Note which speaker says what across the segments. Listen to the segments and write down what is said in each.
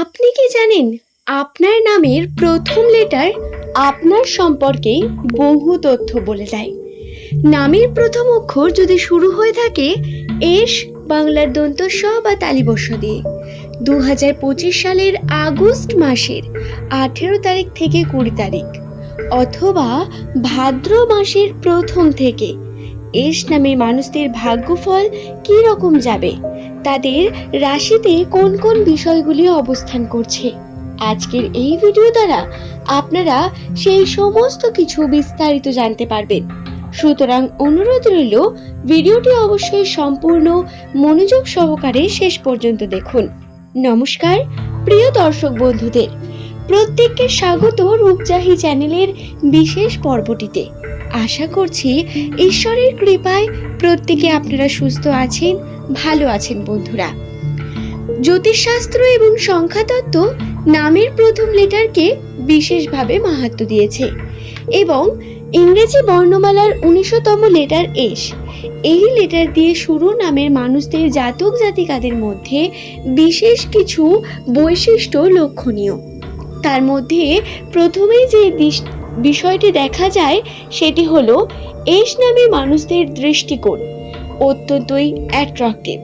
Speaker 1: আপনি কি জানেন, আপনার নামের প্রথম লেটার আপনার সম্পর্কে বহু তথ্য বলে দেয়। নামের প্রথম অক্ষর যদি শুরু হয়ে থাকে এস, বাংলার দন্ত স বা তালিবর্ষ দিয়ে। দু হাজার পঁচিশ সালের আগস্ট মাসের আঠেরো তারিখ থেকে কুড়ি তারিখ অথবা ভাদ্র মাসের প্রথম থেকে। এস নামের মানুষদের ভাগ্যফল কী রকম যাবে? তাদের রাশিতে কোন কোন বিষয়গুলি অবস্থান করছে। আজকের এই ভিডিও দ্বারা আপনারা সেই সমস্ত কিছু বিস্তারিত জানতে পারবেন। সুতরাং অনুরোধ রইল ভিডিওটি অবশ্যই সম্পূর্ণ মনোযোগ সহকারে শেষ পর্যন্ত দেখুন। নমস্কার, প্রিয় দর্শক বন্ধুদের। প্রত্যেককে স্বাগত রূপজাহি চ্যানেলের বিশেষ পর্বটিতে। আশা করছি ঈশ্বরের কৃপায় প্রত্যেকে আপনারা সুস্থ আছেন, ভালো আছেন বন্ধুরা। জ্যোতিষশাস্ত্র এবং সংখ্যাতত্ত্ব নামের প্রথম লেটারকে বিশেষভাবে মাহাত্ম দিয়েছে এবং ইংরেজি বর্ণমালার উনিশতম লেটার এস। এই লেটার দিয়ে শুরু নামের মানুষদের জাতক জাতিকাদের মধ্যে বিশেষ কিছু বৈশিষ্ট্য লক্ষণীয়। তার মধ্যে প্রথমেই যে বিষয়টি দেখা যায় সেটি হলো এস নামে মানুষদের দৃষ্টিকোণ, অত্যন্তই অ্যাট্রাকটিভ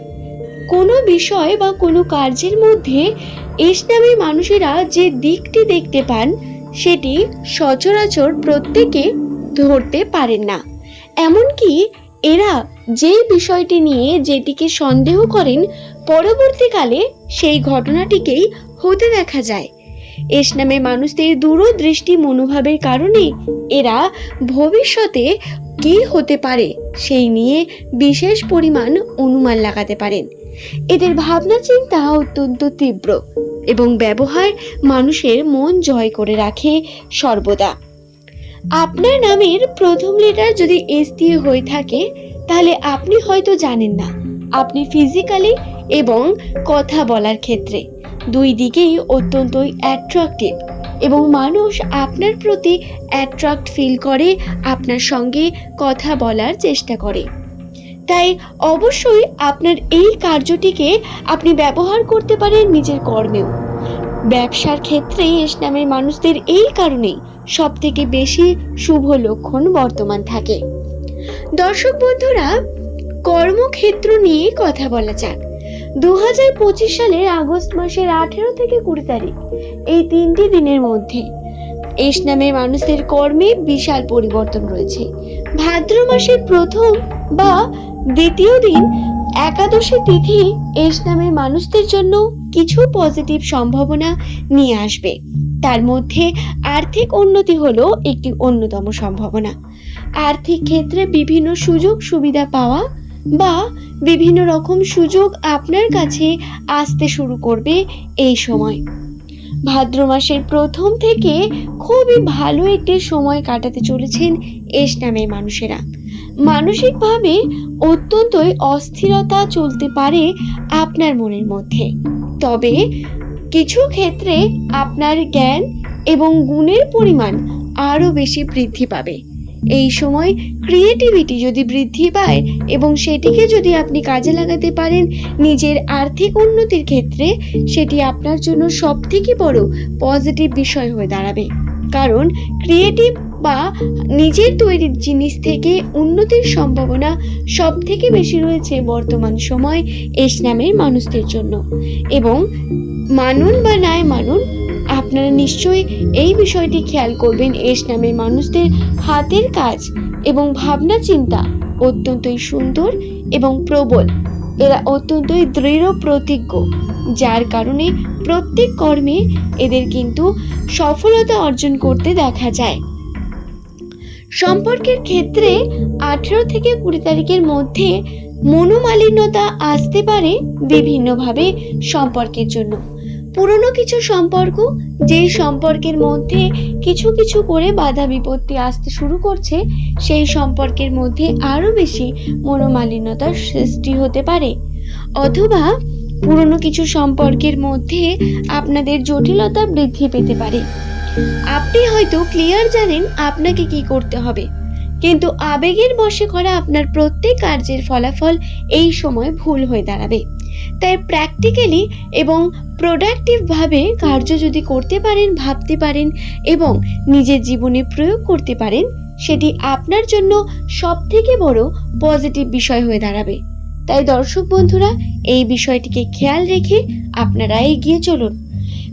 Speaker 1: কোনো বিষয় বা কোনো কার্যের মধ্যে এস নামে মানুষেরা যে দিকটি দেখতে পান, সেটি সচরাচর প্রত্যেকে ধরতে পারেন না। এমনকি এরা যেই বিষয়টি নিয়ে যেটিকে সন্দেহ করেন, পরবর্তীকালে সেই ঘটনাটিকেই হতে দেখা যায়। এস নামে মানুষদের দূরদৃষ্টি মনোভাবের কারণে এরা ভবিষ্যতে কি হতে পারে সেই নিয়ে বিশেষ পরিমাণ অনুমান লাগাতে পারেন। এদের ভাবনা চিন্তা অত্যন্ত তীব্র এবং ব্যবহার মানুষের মন জয় করে রাখে সর্বদা। আপনার নামের প্রথম লেটার যদি এস দিয়ে হয়ে থাকে, তাহলে আপনি হয়তো জানেন না। আপনি ফিজিক্যালি এবং কথা বলার ক্ষেত্রে দুই দিকেই অত্যন্তই অ্যাট্রাকটিভ এবং মানুষ আপনার প্রতি অ্যাট্রাক্ট ফিল করে, আপনার সঙ্গে কথা বলার চেষ্টা করে। তাই অবশ্যই আপনার এই কার্যটিকে আপনি ব্যবহার করতে পারেন নিজের কর্মেও। ব্যবসার ক্ষেত্রে এস নামের মানুষদের এই কারণেই সব থেকে বেশি শুভ লক্ষণ বর্তমান থাকে। দর্শক বন্ধুরা কর্মক্ষেত্র নিয়ে কথা বলা যাক। দু হাজার পঁচিশ সালের আগস্ট মাসের আঠেরো থেকে কুড়ি তারিখ, এই তিনটি দিনের মধ্যে। এস নামের মানুষদের কর্মে বিশাল পরিবর্তন রয়েছে। ভাদ্র মাসের প্রথম বা দ্বিতীয় দিন একাদশী তিথি এস নামের মানুষদের জন্য কিছু পজিটিভ সম্ভাবনা নিয়ে আসবে। তার মধ্যে আর্থিক উন্নতি হলো একটি অন্যতম সম্ভাবনা। আর্থিক ক্ষেত্রে বিভিন্ন সুযোগ সুবিধা পাওয়া বা বিভিন্ন রকম সুযোগ আপনার কাছে আসতে শুরু করবে এই সময়। ভাদ্র মাসের প্রথম থেকে খুবই ভালো একটি সময় কাটাতে চলেছেন এস নামের মানুষেরা। মানসিকভাবে অত্যন্তই অস্থিরতা চলতে পারে আপনার মনের মধ্যে। তবে কিছু ক্ষেত্রে আপনার জ্ঞান এবং গুণের পরিমাণ আরও বেশি বৃদ্ধি পাবে। এই সময় ক্রিয়েটিভিটি যদি বৃদ্ধি পায় এবং সেটিকে যদি আপনি কাজে লাগাতে পারেন, নিজের আর্থিক উন্নতির ক্ষেত্রে সেটি আপনার জন্য সব থেকে বড় পজিটিভ বিষয় হয়ে দাঁড়াবে। কারণ ক্রিয়েটিভ বা নিজের তৈরি জিনিস থেকে উন্নতির সম্ভাবনা সব থেকে বেশি রয়েছে বর্তমান সময় এস নামের মানুষদের জন্য। এবং মানুন বা নাই মানুন আপনারা নিশ্চয়ই এই বিষয়টি খেয়াল করবেন, এস নামের মানুষদের হাতের কাজ এবং ভাবনা চিন্তা অত্যন্তই সুন্দর এবং প্রবল। এরা অত্যন্তই দৃঢ় প্রতিজ্ঞ, যার কারণে প্রত্যেক কর্মে এদের কিন্তু সফলতা অর্জন করতে দেখা যায়। সম্পর্কের ক্ষেত্রে আঠেরো থেকে কুড়ি তারিখের মধ্যে মনোমালিন্যতা আসতে পারে বিভিন্নভাবে সম্পর্কের জন্য। পুরনো কিছু সম্পর্ক যে সম্পর্কের মধ্যে কিছু কিছু করে বাধা বিপত্তি আসতে শুরু করছে, সেই সম্পর্কের মধ্যে আরও বেশি মনোমালিন্যতার সৃষ্টি হতে পারে। অথবা পুরনো কিছু সম্পর্কের মধ্যে আপনাদের জটিলতা বৃদ্ধি পেতে পারে। আপনি হয়তো ক্লিয়ার জানেন আপনাকে কি করতে হবে, কিন্তু আবেগের বশে করা আপনার প্রত্যেক কার্যের ফলাফল এই সময় ভুল হয়ে দাঁড়াবে। তাই প্র্যাকটিক্যালি এবং প্রোডাক্টিভভাবে কার্য যদি করতে পারেন, ভাবতে পারেন এবং নিজের জীবনে প্রয়োগ করতে পারেন, সেটি আপনার জন্য সব থেকে বড় পজিটিভ বিষয় হয়ে দাঁড়াবে। তাই দর্শক বন্ধুরা, এই বিষয়টিকে খেয়াল রেখে আপনারা এগিয়ে চলুন।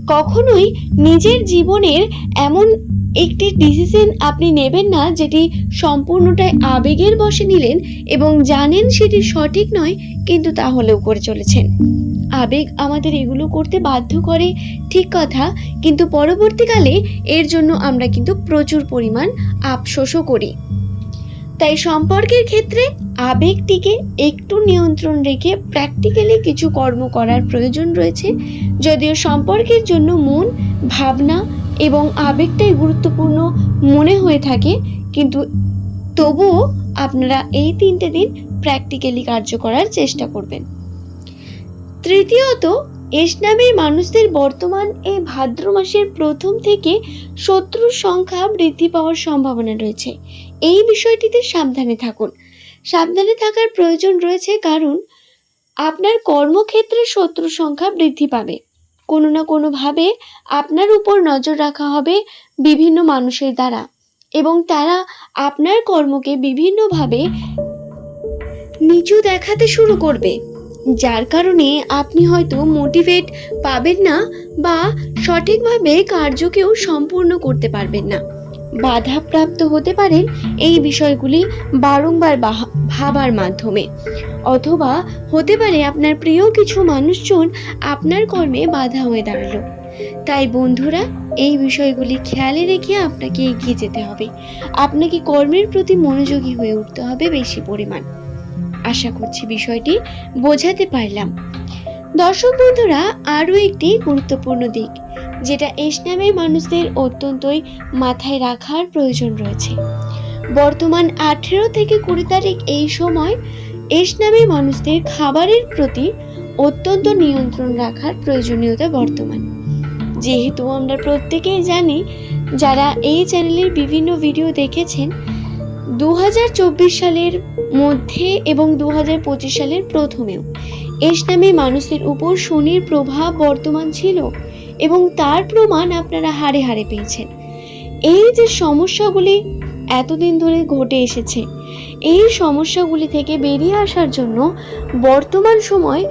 Speaker 1: কখনোই নিজের জীবনের এমন একটি ডিসিশন আপনি নেবেন না, যেটি সম্পূর্ণটাই আবেগের বশে নিলেন এবং জানেন সেটি সঠিক নয়, কিন্তু তাহলেও করে চলেছেন। আবেগ আমাদের এগুলো করতে বাধ্য করে, ঠিক কথা, কিন্তু পরবর্তীকালে এর জন্য আমরা কিন্তু প্রচুর পরিমাণ আফসোসও করি। তাই সম্পর্কের ক্ষেত্রে আবেগটিকে একটু নিয়ন্ত্রণ রেখে প্র্যাকটিক্যালি কিছু কর্ম করার প্রয়োজন রয়েছে, যদিও সম্পর্কের জন্য মন, ভাবনা এবং আবেগটাই গুরুত্বপূর্ণ মনে হয়ে থাকে, কিন্তু তবুও আপনারা এই তিনটে দিন প্র্যাকটিক্যালি কার্য করার চেষ্টা করবেন। তৃতীয়ত, এস নামের মানুষদের বর্তমান এই ভাদ্র মাসের প্রথম থেকে শত্রুর সংখ্যা বৃদ্ধি পাওয়ার সম্ভাবনা রয়েছে। এই বিষয়টিতে সাবধানে থাকুন। সাবধানে থাকার প্রয়োজন রয়েছে কারণ, আপনার কর্মক্ষেত্রে শত্রু সংখ্যা বৃদ্ধি পাবে। কোনো না কোনোভাবে আপনার উপর নজর রাখা হবে বিভিন্ন মানুষের দ্বারা এবং তারা আপনার কর্মকে বিভিন্নভাবে নিচু দেখাতে শুরু করবে। যার কারণে আপনি হয়তো মোটিভেট পাবেন না বা সঠিকভাবে কার্যকেও সম্পূর্ণ করতে পারবেন না। বাধাপ্রাপ্ত হতে পারেন এই বিষয়গুলি বারংবার ভাবার মাধ্যমে। অথবা হতে পারে আপনার প্রিয় কিছু মানুষজন আপনার কর্মে বাধা হয়ে দাঁড়াল। তাই বন্ধুরা, এই বিষয়গুলি খেয়ালে রেখে আপনাকে এগিয়ে যেতে হবে। আপনাকে কর্মের প্রতি মনোযোগী হয়ে উঠতে হবে বেশি পরিমাণ। আশা করছি বিষয়টি বোঝাতে পারলাম। দর্শক বন্ধুরা, আরও একটি গুরুত্বপূর্ণ দিক, যেটা এস নামের মানুষদের অত্যন্তই মাথায় রাখার প্রয়োজন রয়েছে। বর্তমান আঠেরো থেকে কুড়ি তারিখ এই সময় এস মানুষদের খাবারের প্রতি অত্যন্ত নিয়ন্ত্রণ রাখার প্রয়োজনীয়তা বর্তমান। যেহেতু আমরা প্রত্যেকেই জানি, যারা এই চ্যানেলের বিভিন্ন ভিডিও দেখেছেন, দু হাজার চব্বিশ সালের মধ্যে এবং দু হাজার পঁচিশ সালের প্রথমেও এস নামে মানুষের উপর শনির প্রভাব বর্তমান ছিল এবং তার প্রমাণ আপনারা হারে হারে পেয়েছেন। এই যে সমস্যাগুলি এতদিন ধরে ঘটে এসেছে, এই সমস্যাগুলি থেকে বেরিয়ে আসার জন্য বর্তমান সময়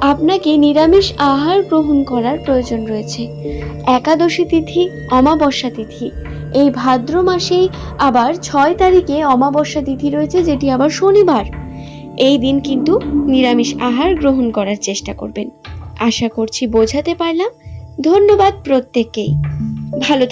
Speaker 1: আপনাকে নিরামিষ আহার গ্রহণ করার প্রয়োজন রয়েছে। একাদশী তিথি, অমাবস্যা তিথি। এই ভাদ্র মাসেই আবার ছয় তারিখে অমাবস্যা তিথি রয়েছে, যেটি আবার শনিবার। এই দিন কিন্তু নিরামিষ আহার গ্রহণ করার চেষ্টা করবেন। আশা করছি বোঝাতে পারলাম। ধন্যবাদ প্রত্যেককেই। ভালো